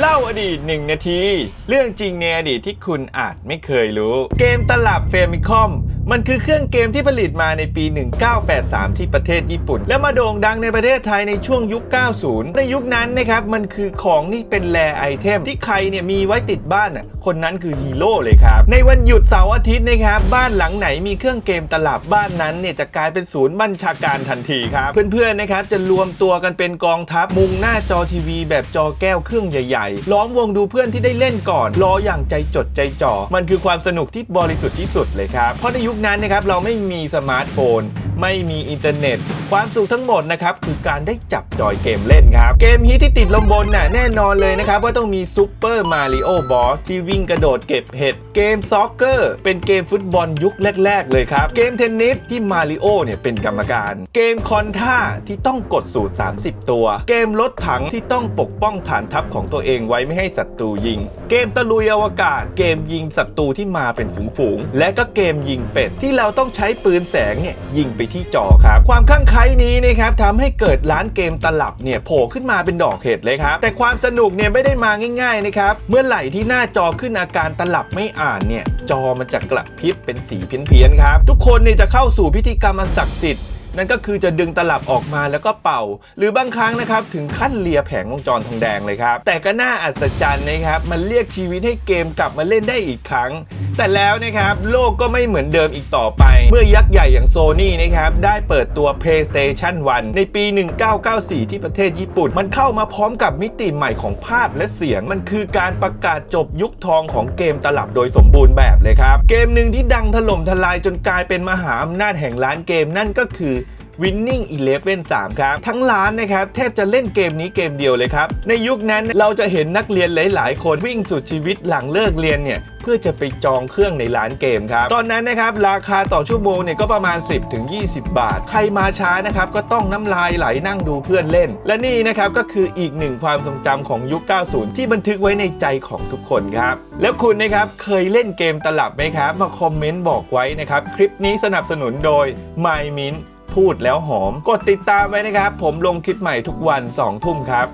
เล่าอดีต 1 นาที เรื่องจริงในอดีตที่คุณอาจไม่เคยรู้ เกมตลับเฟมิคอม มันคือเครื่องเกมที่ผลิตมาในปี 1983 ที่ประเทศญี่ปุ่น และมาโด่งดังในประเทศไทยในช่วงยุค 90 ในยุคนั้นนะครับมันคือของที่เป็นแรไอเทม ที่ใครเนี่ยมีไว้ติดบ้านอะคนนั้นคือฮีโร่เลยครับในวันหยุดเสาร์อาทิตย์นะครับบ้านหลังไหนมีเครื่องเกมตลับบ้านนั้นเนี่ยจะกลายเป็นศูนย์บัญชาการทันทีครับเพื่อนๆนะครับจะรวมตัวกันเป็นกองทัพมุงหน้าจอทีวีแบบจอแก้วเครื่องใหญ่ๆ ล้อมวงดูเพื่อนที่ได้เล่นก่อน รออย่างใจจดใจจ่อมันคือความสนุกที่บริสุทธิ์ที่สุดเลยครับเพราะในยุคนั้นนะครับเราไม่มีสมาร์ทโฟน ไม่มีอินเทอร์เน็ต ความสุขทั้งหมดนะครับคือการได้จับจอยเกมเล่นครับ เกมฮิตที่ติดลมบนน่ะแน่นอนเลยนะครับว่าต้องมีซูเปอร์มาริโอบอสที่วิ่งกระโดดเก็บเห็ด เกมซ็อกเกอร์เป็นเกมฟุตบอลยุคแรก ๆ เลยครับ เกมเทนนิสที่มาริโอเนี่ยเป็นกรรมการ เกมคอนท่าที่ต้องกดสูตร 30 ตัว เกมรถถังที่ต้องปกป้องฐานทัพของตัวเองไว้ไม่ให้ศัตรูยิง เกมตะลุยอวกาศ เกมยิงศัตรูที่มาเป็นฝูงๆ และก็เกมยิงเป็ด ที่เราต้องใช้ปืนแสงเนี่ยยิงไปที่จอครับ ความข้างไคล้นี้นะครับทำให้เกิดร้านเกมตลับเนี่ยโผล่ขึ้นมาเป็นดอกเห็ดเลยครับ แต่ความสนุกเนี่ยไม่ได้มาง่ายๆนะครับ เมื่อไหร่ที่หน้าจอขึ้นอาการตลับไม่อ่านเนี่ยจอมันจะกระพริบเป็นสีเพี้ยนๆครับ ทุกคนเนี่ยจะเข้าสู่พิธีกรรมอันศักดิ์สิทธิ์ นั่นก็คือจะดึงตลับออกมาแล้วก็เป่า หรือบางครั้งนะครับถึงขั้นเลียแผงวงจรทองแดงเลยครับ แต่ก็น่าอัศจรรย์นะครับมันเรียกชีวิตให้เกมกลับมาเล่นได้อีกครั้ง แต่แล้วนะครับโลกก็ไม่เหมือนเดิมอีกต่อไป เมื่อยักษ์ใหญ่อย่างโซนี่นะครับได้เปิดตัว PlayStation 1 ในปี 1994 ที่ประเทศญี่ปุ่น มันเข้ามาพร้อมกับมิติใหม่ของภาพและเสียงมันคือการประกาศจบยุคทองของเกมตลับโดยสมบูรณ์แบบเลยครับ เกมหนึ่งที่ดังถล่มทลายจนกลายเป็นมหาอำนาจแห่งร้านเกมนั่นก็คือ Winning Eleven 3 ครับ ทั้งร้านนะครับ แทบจะเล่นเกมนี้เกมเดียวเลยครับ ในยุคนั้นเราจะเห็นนักเรียนหลาย ๆ คนวิ่งสุดชีวิตหลังเลิกเรียนเนี่ยเพื่อจะไปจองเครื่องในร้านเกมครับ ตอนนั้นนะครับราคาต่อชั่วโมงเนี่ยก็ประมาณ 10ถึง20 บาท ใครมาช้านะครับก็ต้องน้ำลายไหลนั่งดูเพื่อนเล่น และนี่นะครับก็คืออีกหนึ่งความทรงจำของยุค 90 ที่บันทึกไว้ในใจของทุกคนครับ แล้วคุณนะครับเคยเล่นเกมตลับไหมครับ มาคอมเมนต์บอกไว้นะครับ คลิปนี้สนับสนุนโดย My Mint พูดแล้วหอม กดติดตามไว้นะครับ ผมลงคลิปใหม่ทุกวัน 2 ทุ่มครับ